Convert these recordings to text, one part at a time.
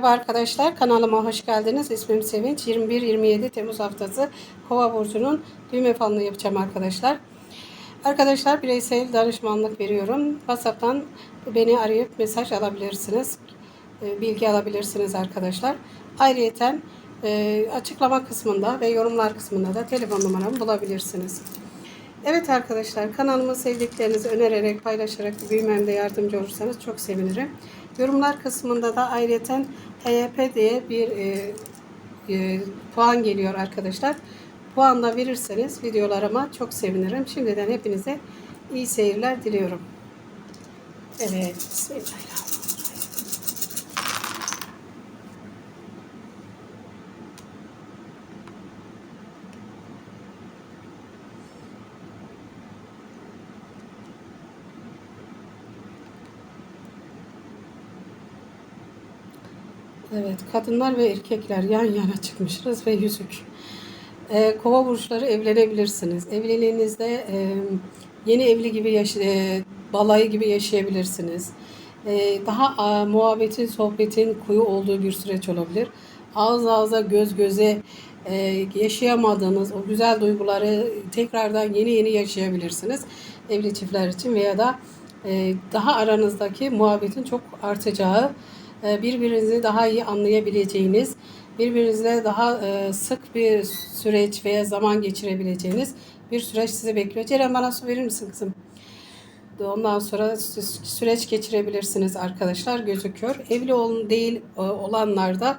Merhaba arkadaşlar, kanalıma hoş geldiniz. İsmim Sevinç. 21-27 Temmuz haftası Kova burcunun düğme falını yapacağım arkadaşlar. Arkadaşlar bireysel danışmanlık veriyorum. WhatsApp'tan beni arayıp mesaj alabilirsiniz. E, Bilgi alabilirsiniz arkadaşlar. Ayrıyeten açıklama kısmında ve yorumlar kısmında da telefon numaramı bulabilirsiniz. Evet arkadaşlar kanalımı sevdiklerinizi önererek paylaşarak büyümemde yardımcı olursanız çok sevinirim. Yorumlar kısmında da ayrıca HYP diye bir e, e, puan geliyor arkadaşlar. Puan da verirseniz videolarıma çok sevinirim. Şimdiden hepinize iyi seyirler diliyorum. Evet. Bismillahirrahmanirrahim. Evet, kadınlar ve erkekler yan yana çıkmışız ve yüzük. Ee, kova burçları evlenebilirsiniz. Evliliğinizde e, yeni evli gibi yaş e, balayı gibi yaşayabilirsiniz. E, daha a, muhabbetin, sohbetin kuyu olduğu bir süreç olabilir. Ağız ağza, göz göze e, yaşayamadığınız o güzel duyguları tekrardan yeni yeni yaşayabilirsiniz. Evli çiftler için veya da e, daha aranızdaki muhabbetin çok artacağı e, birbirinizi daha iyi anlayabileceğiniz, birbirinizle daha e, sık bir süreç veya zaman geçirebileceğiniz bir süreç sizi bekliyor. Ceren bana su verir misin kızım? Ondan sonra süreç geçirebilirsiniz arkadaşlar gözüküyor. Evli olun değil e, olanlarda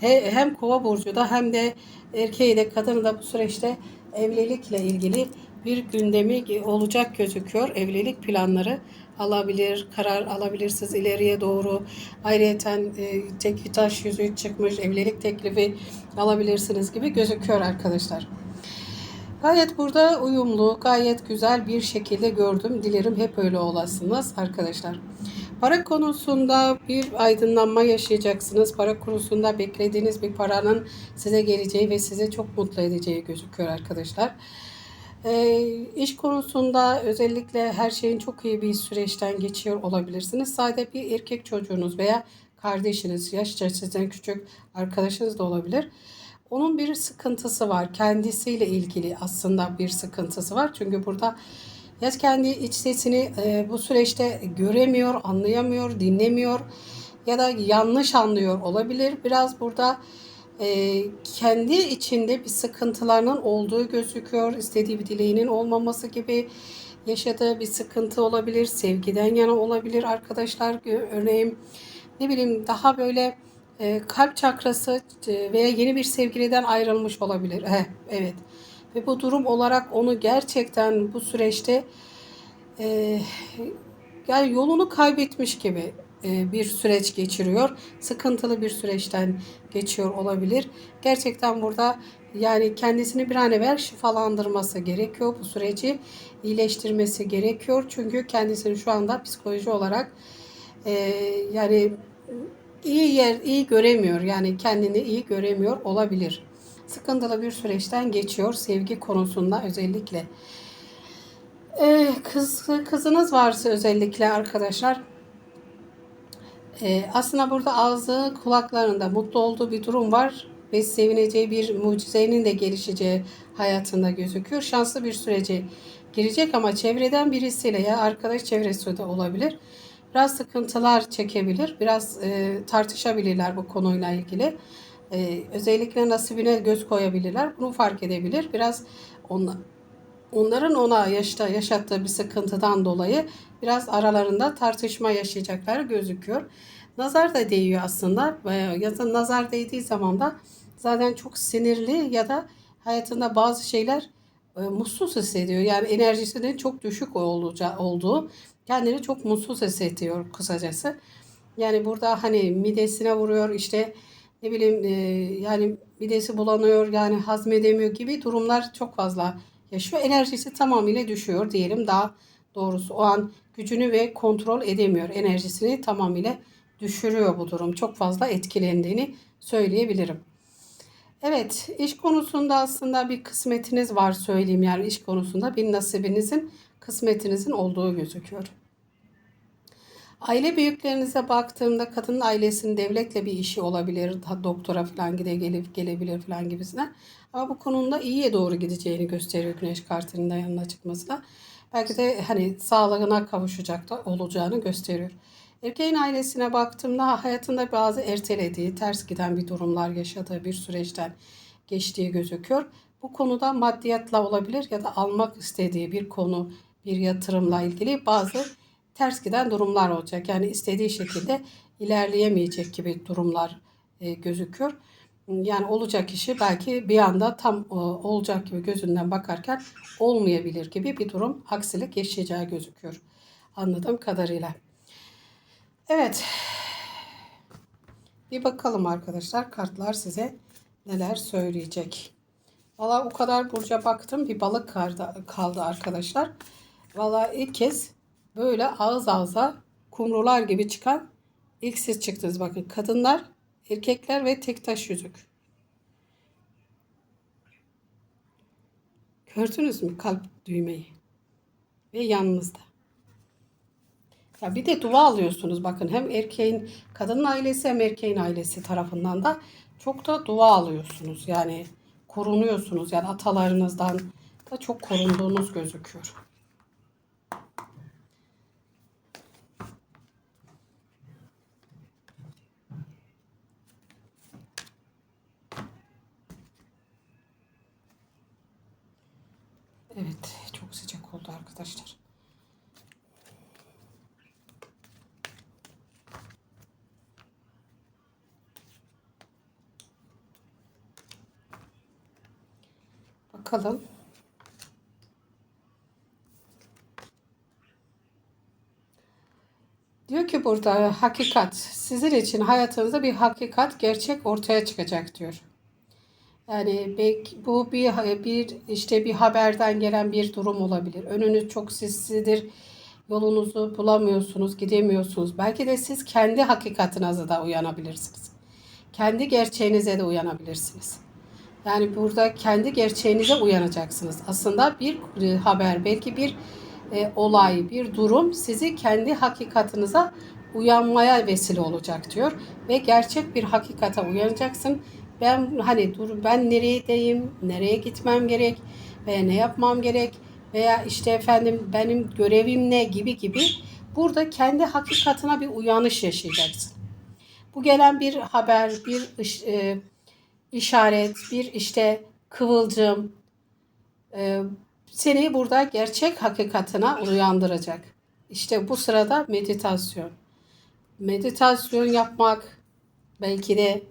hem kova burcu da hem de erkeği de kadını da bu süreçte evlilikle ilgili bir gündemi olacak gözüküyor. Evlilik planları alabilir, karar alabilirsiniz ileriye doğru. Ayrıca e, tek taş yüzüğü çıkmış evlilik teklifi alabilirsiniz gibi gözüküyor arkadaşlar. Gayet burada uyumlu, gayet güzel bir şekilde gördüm. Dilerim hep öyle olasınız arkadaşlar. Para konusunda bir aydınlanma yaşayacaksınız. Para konusunda beklediğiniz bir paranın size geleceği ve size çok mutlu edeceği gözüküyor arkadaşlar. E, iş konusunda özellikle her şeyin çok iyi bir süreçten geçiyor olabilirsiniz. Sadece bir erkek çocuğunuz veya kardeşiniz, yaşça sizden küçük arkadaşınız da olabilir. Onun bir sıkıntısı var. Kendisiyle ilgili aslında bir sıkıntısı var. Çünkü burada ya kendi iç sesini e, bu süreçte göremiyor, anlayamıyor, dinlemiyor ya da yanlış anlıyor olabilir. Biraz burada e, kendi içinde bir sıkıntılarının olduğu gözüküyor. İstediği bir dileğinin olmaması gibi yaşadığı bir sıkıntı olabilir. Sevgiden yana olabilir arkadaşlar. Örneğin ne bileyim daha böyle e, kalp çakrası e, veya yeni bir sevgiliden ayrılmış olabilir. Heh, evet. Ve bu durum olarak onu gerçekten bu süreçte e, yani yolunu kaybetmiş gibi bir süreç geçiriyor. Sıkıntılı bir süreçten geçiyor olabilir. Gerçekten burada yani kendisini bir an evvel şifalandırması gerekiyor. Bu süreci iyileştirmesi gerekiyor. Çünkü kendisini şu anda psikoloji olarak e, yani iyi yer iyi göremiyor. Yani kendini iyi göremiyor olabilir. Sıkıntılı bir süreçten geçiyor sevgi konusunda özellikle. Ee, kız kızınız varsa özellikle arkadaşlar ee, aslında burada ağzı kulaklarında mutlu olduğu bir durum var ve sevineceği bir mucizenin de gelişeceği hayatında gözüküyor. Şanslı bir sürece girecek ama çevreden birisiyle ya arkadaş çevresi de olabilir. Biraz sıkıntılar çekebilir, biraz e, tartışabilirler bu konuyla ilgili. E, özellikle nasibine göz koyabilirler, bunu fark edebilir. Biraz onunla onların ona yaşta, yaşattığı bir sıkıntıdan dolayı biraz aralarında tartışma yaşayacakları gözüküyor. Nazar da değiyor aslında. Ya da nazar değdiği zaman da zaten çok sinirli ya da hayatında bazı şeyler e, mutsuz hissediyor. Yani enerjisinin çok düşük olacağı, olduğu, kendini çok mutsuz hissediyor kısacası. Yani burada hani midesine vuruyor işte ne bileyim e, yani midesi bulanıyor yani hazmedemiyor gibi durumlar çok fazla yaşıyor. Enerjisi tamamıyla düşüyor diyelim daha doğrusu. O an gücünü ve kontrol edemiyor. Enerjisini tamamıyla düşürüyor bu durum. Çok fazla etkilendiğini söyleyebilirim. Evet, iş konusunda aslında bir kısmetiniz var söyleyeyim yani iş konusunda bir nasibinizin, kısmetinizin olduğu gözüküyor. Aile büyüklerinize baktığımda kadının ailesinin devletle bir işi olabilir. da- Doktora falan gide gelip gelebilir falan gibisinden. Ama bu konuda iyiye doğru gideceğini gösteriyor güneş kartının da yanına çıkmasıyla. Belki de hani sağlığına kavuşacak da olacağını gösteriyor. Erkeğin ailesine baktığımda hayatında bazı ertelediği, ters giden bir durumlar yaşadığı bir süreçten geçtiği gözüküyor. Bu konuda maddiyatla olabilir ya da almak istediği bir konu, bir yatırımla ilgili bazı ters giden durumlar olacak. Yani istediği şekilde ilerleyemeyecek gibi durumlar e, gözüküyor. Yani olacak işi belki bir anda tam e, olacak gibi gözünden bakarken olmayabilir gibi bir durum aksilik yaşayacağı gözüküyor. Anladığım kadarıyla. Evet. Bir bakalım arkadaşlar kartlar size neler söyleyecek. Valla o kadar burca baktım bir balık kaldı, kaldı arkadaşlar. Valla ilk kez böyle ağız ağza kumrular gibi çıkan ilk siz çıktınız bakın. Kadınlar, erkekler ve tek taş yüzük. Gördünüz mü kalp düğmeyi? Ve yanınızda. Ya bir de dua alıyorsunuz bakın hem erkeğin kadının ailesi hem erkeğin ailesi tarafından da çok da dua alıyorsunuz. Yani korunuyorsunuz. Yani atalarınızdan da çok korunduğunuz gözüküyor. Evet, çok sıcak oldu arkadaşlar. Bakalım. Diyor ki burada hakikat sizin için hayatınızda bir hakikat gerçek ortaya çıkacak diyor. Yani belki bu bir bir işte bir haberden gelen bir durum olabilir. Önünüz çok sislidir. Yolunuzu bulamıyorsunuz, gidemiyorsunuz. Belki de siz kendi hakikatinize de uyanabilirsiniz. Kendi gerçeğinize de uyanabilirsiniz. Yani burada kendi gerçeğinize uyanacaksınız. Aslında bir e, haber, belki bir e, olay, bir durum sizi kendi hakikatinize uyanmaya vesile olacak diyor ve gerçek bir hakikate uyanacaksın. Ben hani dur ben neredeyim, nereye gitmem gerek veya ne yapmam gerek veya işte efendim benim görevim ne gibi gibi burada kendi hakikatine bir uyanış yaşayacaksın. Bu gelen bir haber, bir iş- e, işaret, bir işte kıvılcım e, seni burada gerçek hakikatine uyandıracak. İşte bu sırada meditasyon. Meditasyon yapmak belki de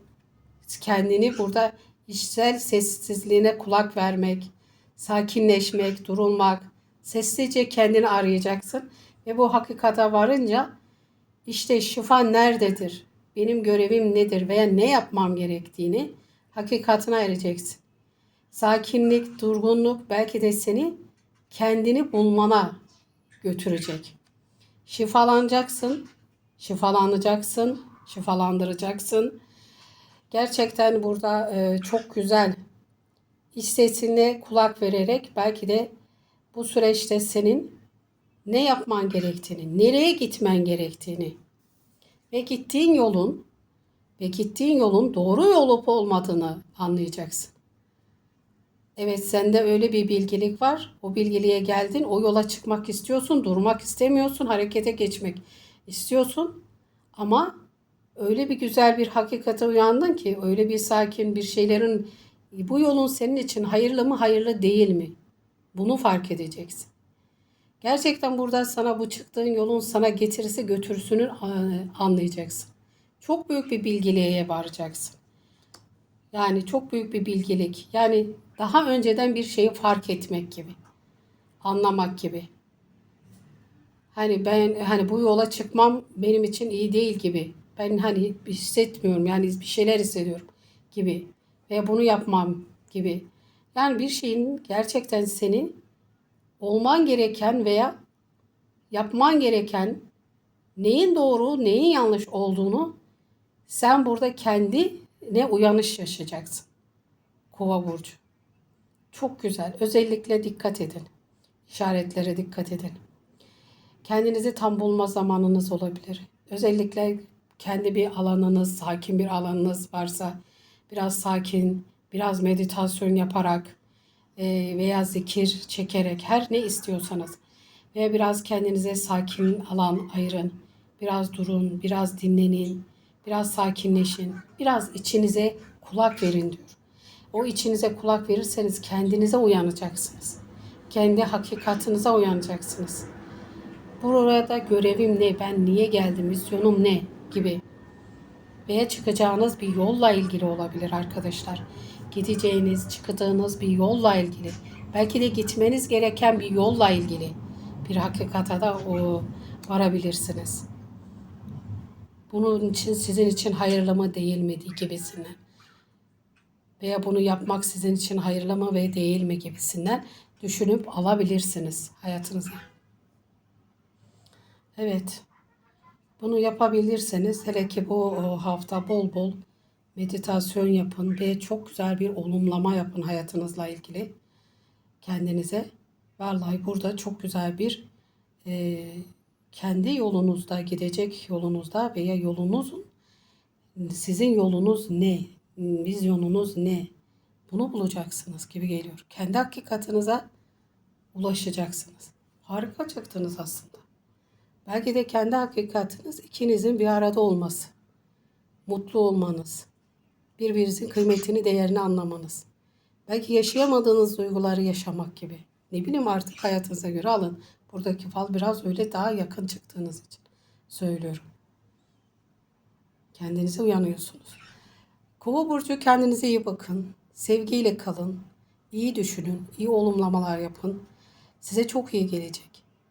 kendini burada içsel sessizliğine kulak vermek, sakinleşmek, durulmak, sessizce kendini arayacaksın ve bu hakikate varınca işte şifa nerededir? Benim görevim nedir veya ne yapmam gerektiğini hakikatine ereceksin. Sakinlik, durgunluk belki de seni kendini bulmana götürecek. Şifalanacaksın, şifalanacaksın, şifalandıracaksın. Gerçekten burada e, çok güzel iç sesine kulak vererek belki de bu süreçte senin ne yapman gerektiğini, nereye gitmen gerektiğini ve gittiğin yolun ve gittiğin yolun doğru yol olup olmadığını anlayacaksın. Evet sende öyle bir bilgelik var. O bilgeliğe geldin. O yola çıkmak istiyorsun. Durmak istemiyorsun. Harekete geçmek istiyorsun. Ama öyle bir güzel bir hakikate uyandın ki öyle bir sakin bir şeylerin bu yolun senin için hayırlı mı hayırlı değil mi? Bunu fark edeceksin. Gerçekten burada sana bu çıktığın yolun sana getirisi götürüsünü anlayacaksın. Çok büyük bir bilgeliğe varacaksın. Yani çok büyük bir bilgelik. Yani daha önceden bir şeyi fark etmek gibi. Anlamak gibi. Hani ben hani bu yola çıkmam benim için iyi değil gibi. Ben hani hissetmiyorum yani bir şeyler hissediyorum gibi. Veya bunu yapmam gibi. Yani bir şeyin gerçekten senin olman gereken veya yapman gereken neyin doğru, neyin yanlış olduğunu sen burada kendine uyanış yaşayacaksın. Kova burcu. Çok güzel. Özellikle dikkat edin. İşaretlere dikkat edin. Kendinizi tam bulma zamanınız olabilir. Özellikle kendi bir alanınız, sakin bir alanınız varsa biraz sakin, biraz meditasyon yaparak e, veya zikir çekerek her ne istiyorsanız veya biraz kendinize sakin alan ayırın. Biraz durun, biraz dinlenin, biraz sakinleşin, biraz içinize kulak verin diyor. O içinize kulak verirseniz kendinize uyanacaksınız. Kendi hakikatinize uyanacaksınız. Burada görevim ne, ben niye geldim, misyonum ne gibi veya çıkacağınız bir yolla ilgili olabilir arkadaşlar. Gideceğiniz, çıkacağınız bir yolla ilgili. Belki de gitmeniz gereken bir yolla ilgili bir hakikate da o varabilirsiniz. Bunun için sizin için hayırlı mı değil mi gibisinden. Veya bunu yapmak sizin için hayırlı mı ve değil mi gibisinden düşünüp alabilirsiniz hayatınıza. Evet. Bunu yapabilirseniz hele ki bu hafta bol bol meditasyon yapın ve çok güzel bir olumlama yapın hayatınızla ilgili kendinize. Vallahi burada çok güzel bir e, kendi yolunuzda gidecek yolunuzda veya yolunuzun sizin yolunuz ne, vizyonunuz ne bunu bulacaksınız gibi geliyor. Kendi hakikatinize ulaşacaksınız. Harika çıktınız aslında. Belki de kendi hakikatiniz ikinizin bir arada olması. Mutlu olmanız. Birbirinizin kıymetini, değerini anlamanız. Belki yaşayamadığınız duyguları yaşamak gibi. Ne bileyim artık hayatınıza göre alın. Buradaki fal biraz öyle daha yakın çıktığınız için söylüyorum. Kendinize uyanıyorsunuz. Kova burcu kendinize iyi bakın. Sevgiyle kalın. İyi düşünün. iyi olumlamalar yapın. Size çok iyi gelecek.